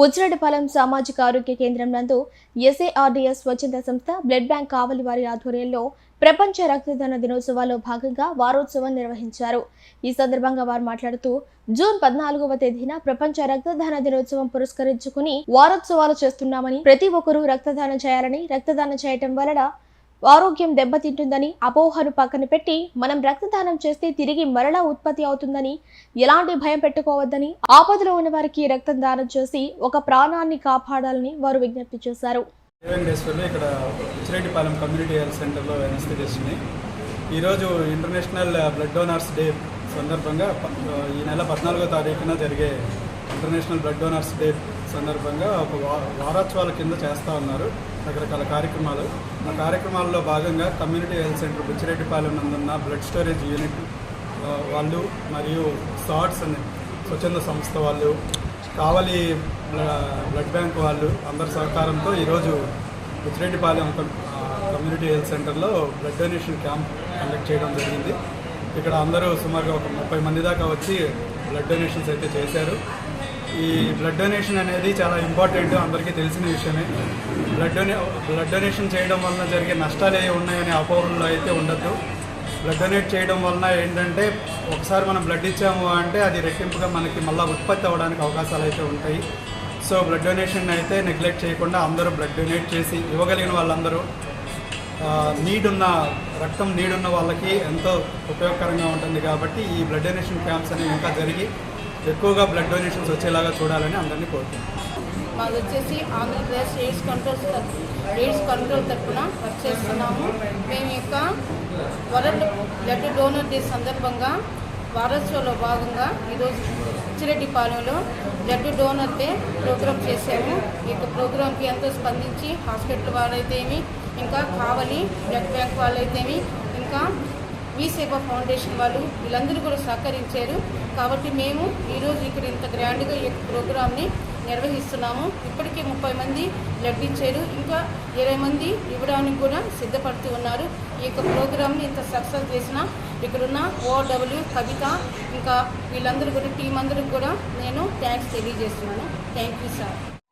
బుజ్జిరెడ్డిపాలెం సామాజిక ఆరోగ్య కేంద్రం నందు ఎస్ఏఆర్డీఎస్ స్వచ్ఛంద సంస్థ బ్లడ్ బ్యాంక్ కావలి వారి ఆధ్వర్యంలో ప్రపంచ రక్తదాన దినోత్సవాల్లో భాగంగా వారోత్సవం నిర్వహించారు. ఈ సందర్భంగా వారు మాట్లాడుతూ జూన్ పద్నాలుగవ తేదీన ప్రపంచ రక్తదాన దినోత్సవం పురస్కరించుకుని వారోత్సవాలు చేస్తున్నామని ప్రతి ఒక్కరూ రక్తదానం చేయాలని రక్తదానం చేయటం వలన ఆరోగ్యం దెబ్బతింటుందని అపోహను పక్కన పెట్టి మనం రక్తదానం చేస్తే తిరిగి మరలా ఉత్పత్తి అవుతుందని ఎలాంటి భయం పెట్టుకోవద్దని ఆపదలో ఉన్న వారికి రక్తం దానం చేసి ఒక ప్రాణాన్ని కాపాడాలని వారు విజ్ఞప్తి చేశారు. ఇక్కడ ఉచ్చిరెడ్డిపాలెం కమ్యూనిటీ హెల్త్ సెంటర్లో ఎనస్థిటిస్ట్ని ఈరోజు ఇంటర్నేషనల్ బ్లడ్ డోనర్స్ డే సందర్భంగా ఈ నెల పద్నాలుగో తారీఖున జరిగే ఇంటర్నేషనల్ బ్లడ్ డోనర్స్ డే సందర్భంగా ఒక వారోత్సవాల కింద చేస్తూ ఉన్నారు రకరకాల కార్యక్రమాలు. ఆ కార్యక్రమాల్లో భాగంగా కమ్యూనిటీ హెల్త్ సెంటర్ బుచ్చిరెడ్డిపాలెం నందున్న బ్లడ్ స్టోరేజ్ యూనిట్ వాళ్ళు మరియు సాట్స్ అనే స్వచ్ఛంద సంస్థ వాళ్ళు కావలి బ్లడ్ బ్యాంక్ వాళ్ళు అందరి సహకారంతో ఈరోజు బుచ్చిరెడ్డిపాలెం కమ్యూనిటీ హెల్త్ సెంటర్లో బ్లడ్ డొనేషన్ క్యాంప్ కండక్ట్ చేయడం జరిగింది. ఇక్కడ అందరూ సుమారుగా ఒక ముప్పై మంది దాకా వచ్చి బ్లడ్ డొనేషన్స్ అయితే చేశారు. ఈ బ్లడ్ డొనేషన్ అనేది చాలా ఇంపార్టెంట్ అందరికీ తెలిసిన విషయమే. బ్లడ్ డొనే బ్లడ్ డొనేషన్ చేయడం వలన జరిగే నష్టాలు ఏ ఉన్నాయనే అపోహలు అయితే ఉండద్దు. బ్లడ్ డొనేట్ చేయడం వలన ఏంటంటే ఒకసారి మనం బ్లడ్ ఇచ్చాము అంటే అది రెట్టింపుగా మనకి మళ్ళీ ఉత్పత్తి అవ్వడానికి అవకాశాలు అయితే ఉంటాయి. సో బ్లడ్ డొనేషన్ అయితే నెగ్లెక్ట్ చేయకుండా అందరూ బ్లడ్ డొనేట్ చేసి ఇవ్వగలిగిన వాళ్ళందరూ నీడున్న రక్తం నీడున్న వాళ్ళకి ఎంతో ఉపయోగకరంగా ఉంటుంది కాబట్టి ఈ బ్లడ్ డొనేషన్ క్యాంప్స్ అనేవి ఇంకా జరిగి ఎక్కువగా బ్లడ్ డొనేషన్స్ వచ్చేలాగా చూడాలని అందరినీ కోరుతున్నాను మాది వచ్చేసి Andhra Pradesh AIDS control AIDS control తరఫున వర్క్ చేస్తున్నాము మేము యొక్క వరల్డ్ బ్లడ్ డోనర్ డే సందర్భంగా వారోత్సవంలో భాగంగా ఈరోజు చిరెడ్డిపాలెంలో బ్లడ్ డోనర్ డే ప్రోగ్రామ్ చేసాము ఈ యొక్క ప్రోగ్రాంకి ఎంతో స్పందించి హాస్పిటల్ వాళ్ళైతేమి ఇంకా కావలి బ్లడ్ బ్యాంక్ వాళ్ళైతేమి ఇంకా సేవ ఫౌండేషన్ వాళ్ళు వీళ్ళందరూ కూడా సహకరించారు. కాబట్టి మేము ఈరోజు ఇక్కడ ఇంత గ్రాండ్గా ఈ యొక్క ప్రోగ్రామ్ని నిర్వహిస్తున్నాము. ఇప్పటికే ముప్పై మంది బ్లడ్ ఇచ్చారు ఇంకా ఇరవై మంది ఇవ్వడానికి కూడా సిద్ధపడుతూ ఉన్నారు. ఈ యొక్క ప్రోగ్రామ్ని ఇంత సక్సెస్ చేసిన ఇక్కడున్న ఓడబ్ల్యూ కవిత ఇంకా వీళ్ళందరూ కూడా టీం అందరికి కూడా నేను థ్యాంక్స్ తెలియజేస్తున్నాను. Thank you sir.